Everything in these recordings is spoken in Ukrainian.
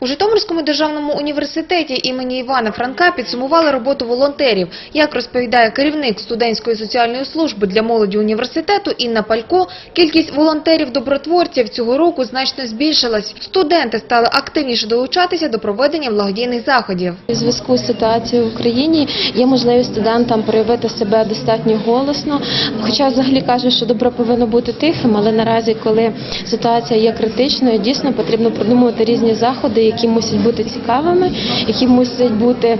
У Житомирському державному університеті імені Івана Франка підсумували роботу волонтерів. Як розповідає керівник студентської соціальної служби для молоді університету Інна Палько, кількість волонтерів-добротворців цього року значно збільшилась. Студенти стали активніше долучатися до проведення благодійних заходів. У зв'язку з ситуацією в Україні є можливість студентам проявити себе достатньо голосно. Хоча взагалі кажуть, що добро повинно бути тихим, але наразі, коли ситуація є критичною, дійсно потрібно продумувати різні заходи, які мусять бути цікавими, які мусять бути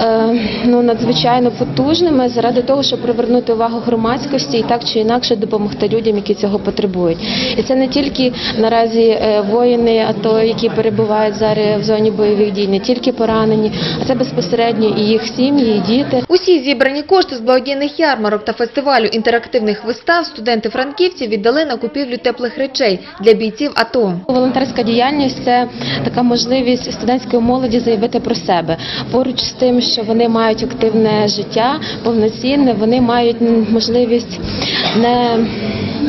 е, ну, надзвичайно потужними заради того, щоб привернути увагу громадськості і так чи інакше допомогти людям, які цього потребують. І це не тільки наразі е, воїни, АТО, які перебувають зараз в зоні бойових дій, не тільки поранені, а це безпосередньо і їх сім'ї, і діти. Усі зібрані кошти з благодійних ярмарок та фестивалю інтерактивних вистав студенти франківці віддали на купівлю теплих речей для бійців АТО. Волонтерська діяльність це така можливість студентської молоді заявити про себе. Поруч з тим, що вони мають активне життя, повноцінне, вони мають можливість не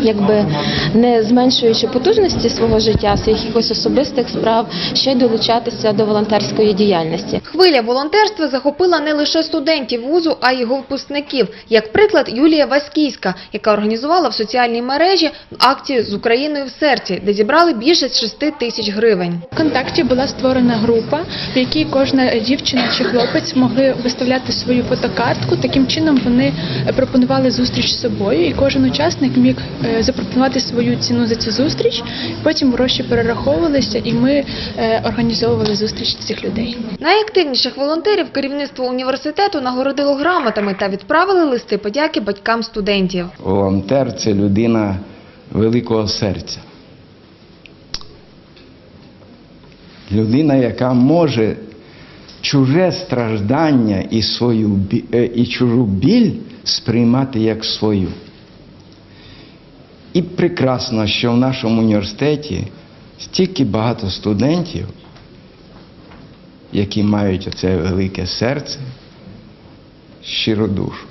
якби не зменшуючи потужності свого життя, своїх якихось особистих справ, ще й долучатися до волонтерської діяльності. Хвиля волонтерства захопила не лише студентів вузу, а й його випускників. Як приклад, Юлія Васьківська, яка організувала в соціальній мережі акцію з Україною в серці, де зібрали більше 6 тисяч гривень. ВКонтакті була створена група, в якій кожна дівчина чи хлопець могли виставляти свою фотокартку. Таким чином вони пропонували зустріч з собою, і кожен учасник міг е, запропонувати свою ціну за цю зустріч. Потім гроші перераховувалися, і ми е, організовували зустріч цих людей. Найактивніших волонтерів керівництво університету нагородило грамотами та відправили листи подяки батькам студентів. Волонтер це людина великого серця. Людина, яка може чуже страждання і, свою, е, і чужу біль сприймати як свою. І прекрасно, що в нашому університеті стільки багато студентів, які мають оце велике серце, щиро душу.